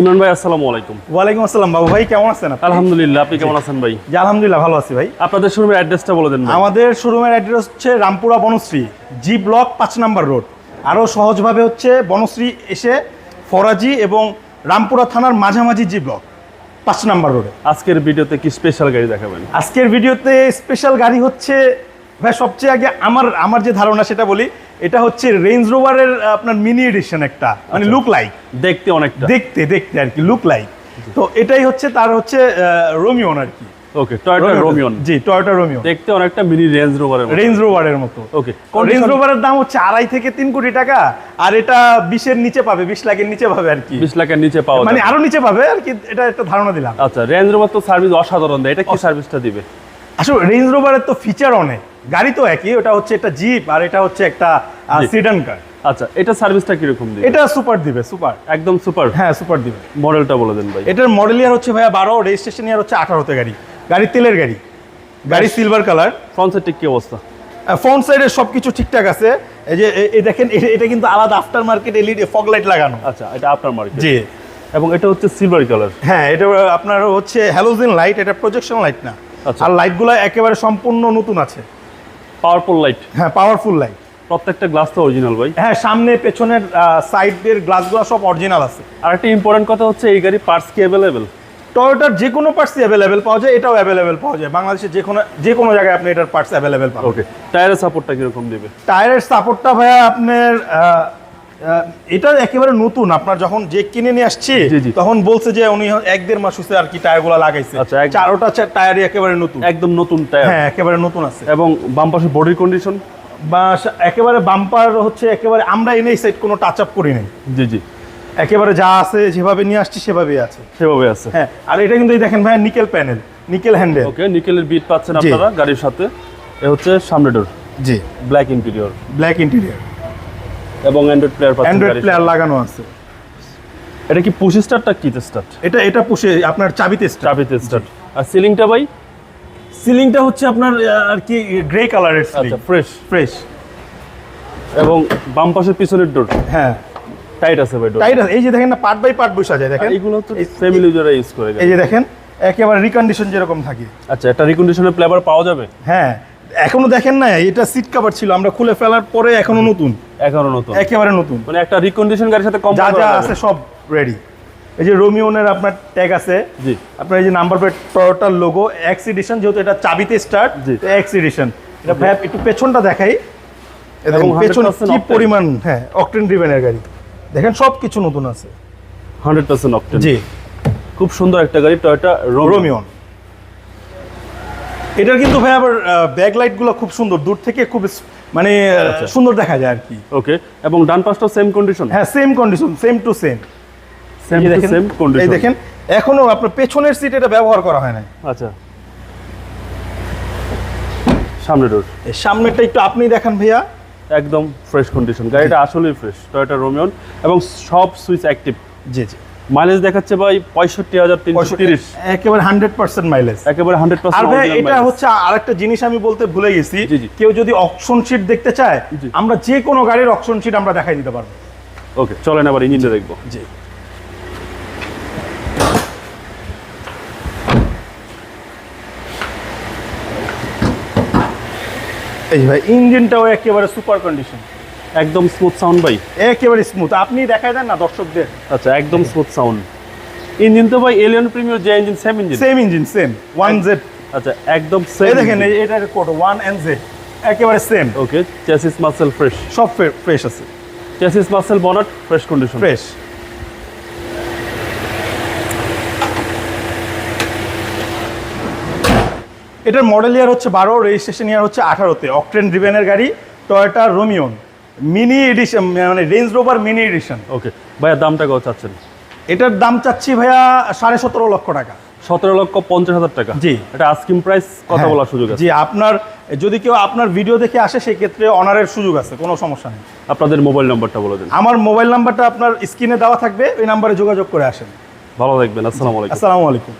ইমরান ভাই আসসালামু আলাইকুম। ওয়ালাইকুম আসসালাম বাবু ভাই কেমন আছেন আপনি? আলহামদুলিল্লাহ আপনি কেমন আছেন ভাই? জি আলহামদুলিল্লাহ ভালো আছি ভাই। আপনাদের শোরুমের অ্যাড্রেসটা বলে দেন। আমাদের শোরুমের অ্যাড্রেস হচ্ছে রামপুরা বনশ্রী জি ব্লক পাঁচ নাম্বার রোড। আরও সহজভাবে হচ্ছে বনশ্রী এসে ফরাজি এবং রামপুরা থানার মাঝামাঝি জি ব্লক পাঁচ নাম্বার রোডে। আজকের ভিডিওতে কি স্পেশাল গাড়ি দেখাবেন? আজকের ভিডিওতে স্পেশাল গাড়ি হচ্ছে ভাই সবচেয়ে আগে আমার আমার যে ধারণা সেটা বলি এটা হচ্ছে রেঞ্জ রোভারের আপনার মিনি এডিশন একটা মানে লুক লাইক দেখতে অনেকটা। দেখতে দেখতে আর কি লুক লাইক তো এটাই হচ্ছে তার হচ্ছে রোমিওন আর কি। ওকে টয়োটা রোমিয়ন জি টয়োটা রোমিও দেখতে অনেকটা মিনি রেঞ্জ রোভারের রেঞ্জ রোভারের মতো। ওকে রেঞ্জ রোভারের দাম হচ্ছে আড়াই থেকে তিন কোটি টাকা আর এটা বিশের নিচে পাবে বিশ লাখের নিচে পাবে আর কি। 20 লাখের নিচে পাওয়া মানে আরও নিচে পাবে আর কি এটা একটা ধারণা দিলাম। আচ্ছা রেঞ্জ রোভার তো সার্ভিস অসাধারণ দেয় এটা কি সার্ভিসটা দিবে? আসলে রেঞ্জ রোভারের তো ফিচার অনেক। গাড়ি তো একই ওটা হচ্ছে একটা জিপ আর এটা হচ্ছে একটা। সিডান কার আচ্ছা এটা সার্ভিসটা কীরকম দিবে? এটা সুপার দিবে সুপার। একদম সুপার? হ্যাঁ সুপার দিবে। মডেলটা বলে দেন ভাই। এটার মডেল ইয়ার হচ্ছে ভাইয়া বারো রেজিস্ট্রেশন ইয়ার হচ্ছে আঠারোতে গাড়ি। গাড়ি তেলের গাড়ি। গাড়ি সিলভার কালার ফ্রন্ট সাইডে কি অবস্থা? ফ্রন্ট সাইডে সব কিছু ঠিকঠাক আছে। এই যে এই দেখেন এটা কিন্তু আলাদা after market LED fog light লাগানো। আচ্ছা এটা আফটার মার্কেট জি। এবং এটা হচ্ছে সিলভার কালার হ্যাঁ এটা আপনার হচ্ছে হ্যালোজেন লাইট এটা প্রজেকশন লাইট না। আচ্ছা। আর লাইটগুলো একেবারে সম্পূর্ণ নতুন আছে। পাওয়ারফুল লাইট হ্যাঁ পাওয়ারফুল লাইট প্রত্যেকটা গ্লাস তো অরিজিনাল ভাই। হ্যাঁ সামনে পেছনের সাইডের গ্লাসগুলো সব অরিজিনাল আছে। আর একটা ইম্পর্টেন্ট কথা হচ্ছে এই গাড়ি পার্টস কি অ্যাভেলেবেল টয়োটার যে কোনো পার্টসই অ্যাভেলেবেল পাওয়া যায় এটাও অ্যাভেলেবেল পাওয়া যায়। বাংলাদেশে যে কোনো যে কোনো জায়গায় আপনি এটার পার্টস অ্যাভেলেবেল পাবেন। ওকে টায়ারের সাপোর্টটা কীরকম দেবে? টায়ারের সাপোর্টটা ভাইয়া আপনার এটা একেবারে নতুন। আপনার যখন যে কিনে নিয়ে আসছি। তখন বলছে যে উনি এক দেড় মাস হচ্ছে আর কি টায়ারগুলো লাগাইছে। আচ্ছা, চারোটা টায়ারই একেবারে নতুন। একদম নতুন টায়ার। হ্যাঁ একেবারে নতুন আছে। এবং বাম পাশে বডির কন্ডিশন বা একেবারে বাম্পার হচ্ছে একেবারে আমরা এনে সাইড কোনো টাচ আপ করি নাই। জি জি। একেবারে যা আছে যেভাবে নিয়ে আসছি সেভাবেই আছে। সেভাবে আছে। হ্যাঁ আর এটা কিন্তু এই দেখেন ভাই nickel panel nickel handle okay নিকেলের বিট পাচ্ছেন। আপনারা গাড়ির সাথে। এ হচ্ছে সামনে ডোর জি। ব্ল্যাক ইন্টেরিয়র ব্ল্যাক ইন্টেরিয়র এবং অ্যান্ড্রয়েড প্লেয়ার অ্যান্ড্রয়েড প্লেয়ার লাগানো আছে। এটা কি পুশ স্টার্টটা কি স্টার্ট এটা এটা পুষে আপনার চাবিতে চাবিতে স্টার্ট আর সিলিংটা ভাই? সিলিংটা হচ্ছে আপনার আর কি গ্রে কালারের সিলিং আচ্ছা ফ্রেশ ফ্রেশ এবং বাম পাশের পিছনের ডোর হ্যাঁ। টাইট আছে ভাই ডোর টাইট আছে। এই যে দেখেন না পার্ট বাই পার্ট বসা যায় দেখেন। এগুলো তো ফ্যামিলি যারা ইউজ করে এই যে দেখেন একেবারে রিকন্ডিশন যেরকম থাকে। আচ্ছা একটা রিকন্ডিশনের প্লেবার পাওয়া যাবে? হ্যাঁ। এখনও দেখেন না এটা সিট কভার ছিল আমরা খুলে ফেলার পরে এখনও নতুন। এখনও নতুন। একেবারে নতুন। মানে একটা রিকন্ডিশন গাড়ির সাথে কম যা যা আছে সব রেডি এই যে রোমিওনের আপনার ট্যাগ আছে জি। আপনার এই যে নাম্বার প্লেট টয়োটার লোগো এক্স এডিশন যেহেতু এটা চাবিতে স্টার্ট জি। এক্স এডিশন এটা ভাই একটু পেছনটা দেখাই। এবং পেছন 100% কি পরিমাণ? হ্যাঁ অকটেন ড্রিভেনের গাড়ি। দেখেন সব কিছু নতুন আছে। হান্ড্রেড পার্সেন্ট অপটেন জি। খুব সুন্দর একটা গাড়ি টয়োটা রোমিও রোমিওন এটার কিন্তু ভাই আবার ব্যাক লাইটগুলো খুব সুন্দর। দূর থেকে খুব মানে আচ্ছা। সুন্দর দেখা যায় আর কি। ওকে এবং ডান পাশটা সেম কন্ডিশন হ্যাঁ same condition same to same same same এই দেখেন এখনও আপনার পেছনের সিট এটা ব্যবহার করা হয় না আচ্ছা। সামনে ডোর এই সামনেরটা একটু আপনি দেখেন ভাইয়া। একদম ফ্রেশ কন্ডিশন গাড়িটা আসলেই ফ্রেশ টয়োটা রোমিয়ন এবং সব সুইচ অ্যাক্টিভ জি জি। মাইলেজ দেখাচ্ছে ভাই পঁয়ষট্টি হাজার তিনশো তিরিশ। একেবারে হান্ড্রেড পার্সেন্ট মাইলেজ একেবারে হান্ড্রেড ভাই এটা হচ্ছে আরেকটা জিনিস আমি বলতে ভুলে গেছি। কেউ যদি অপশন শিট দেখতে চায় আমরা যে কোনো গাড়ির অপশন শিট আমরা দেখাই দিতে পারব। ওকে চলেন আবার ইঞ্জিনটা দেখব। জি। এই ভাই ইঞ্জিনটাও একেবারে সুপার কন্ডিশন একদম স্মুথ সাউন্ড ভাই। একেবারে স্মুথ আপনি দেখাই দেন না দর্শকদের। আচ্ছা একদম স্মুথ সাউন্ড ইঞ্জিন তো ভাই এলিয়ন প্রিমিয়ার যে engine same engine same engine same one Z আচ্ছা একদম সেম দেখেন এটার কোড ওয়ান এন জেড একেবারে same okay chassis muscle fresh সব ফ্রেশ আছে। Chassis muscle bonnet fresh condition fresh এটার মডেল ইয়ার হচ্ছে বারো রেজিস্ট্রেশন ইয়ার হচ্ছে আঠারোতে। অকটেন ড্রিভেনের গাড়ি টয়োটা রোমিওন মিনি এডিশন মানে Range Rover mini edition okay ভাইয়া দামটা কত চাচ্ছেন? এটার দাম চাচ্ছি ভাইয়া সাড়ে সতেরো লক্ষ টাকা। সতেরো লক্ষ পঞ্চাশ হাজার টাকা। জি। এটা আস্কিং প্রাইস কথা হ্যাঁ। বলার সুযোগ আছে। জি আপনার যদি কেউ আপনার ভিডিও দেখে আসে সেই ক্ষেত্রে অনারের সুযোগ আছে কোনো সমস্যা নেই। আপনাদের মোবাইল নাম্বারটা বলে দিন। আমার মোবাইল নাম্বারটা আপনার স্ক্রিনে দেওয়া থাকবে ওই নাম্বারে যোগাযোগ করে আসেন। ভালো থাকবেন আসসালামু আলাইকুম। আসসালামু আলাইকুম।